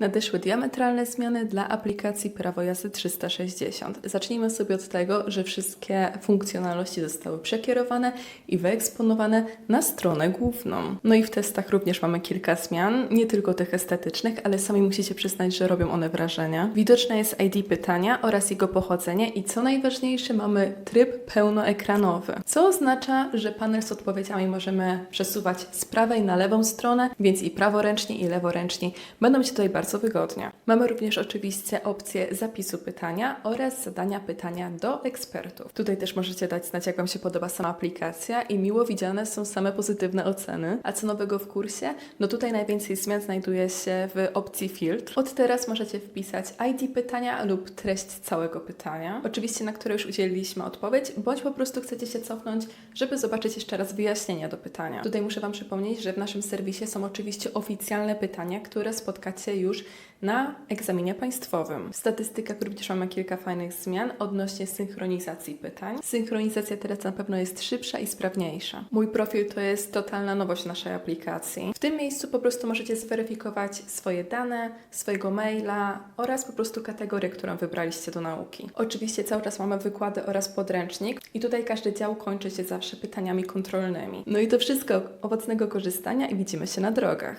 Nadeszły diametralne zmiany dla aplikacji Prawo Jazdy 360. Zacznijmy sobie od tego, że wszystkie funkcjonalności zostały przekierowane i wyeksponowane na stronę główną. No i w testach również mamy kilka zmian, nie tylko tych estetycznych, ale sami musicie przyznać, że robią one wrażenie. Widoczne jest ID pytania oraz jego pochodzenie i co najważniejsze mamy tryb pełnoekranowy, co oznacza, że panel z odpowiedziami możemy przesuwać z prawej na lewą stronę, więc i praworęcznie i leworęcznie będą się tutaj bardzo wygodnie. Mamy również oczywiście opcję zapisu pytania oraz zadania pytania do ekspertów. Tutaj też możecie dać znać, jak Wam się podoba sama aplikacja i miło widziane są same pozytywne oceny. A co nowego w kursie? No tutaj najwięcej zmian znajduje się w opcji filtr. Od teraz możecie wpisać ID pytania lub treść całego pytania, oczywiście na które już udzieliliśmy odpowiedź, bądź po prostu chcecie się cofnąć, żeby zobaczyć jeszcze raz wyjaśnienia do pytania. Tutaj muszę Wam przypomnieć, że w naszym serwisie są oczywiście oficjalne pytania, które spotkacie już na egzaminie państwowym. W statystykach również mamy kilka fajnych zmian odnośnie synchronizacji pytań. Synchronizacja teraz na pewno jest szybsza i sprawniejsza. Mój profil to jest totalna nowość naszej aplikacji. W tym miejscu po prostu możecie zweryfikować swoje dane, swojego maila oraz po prostu kategorię, którą wybraliście do nauki. Oczywiście cały czas mamy wykłady oraz podręcznik i tutaj każdy dział kończy się zawsze pytaniami kontrolnymi. No i to wszystko. Owocnego korzystania i widzimy się na drogach.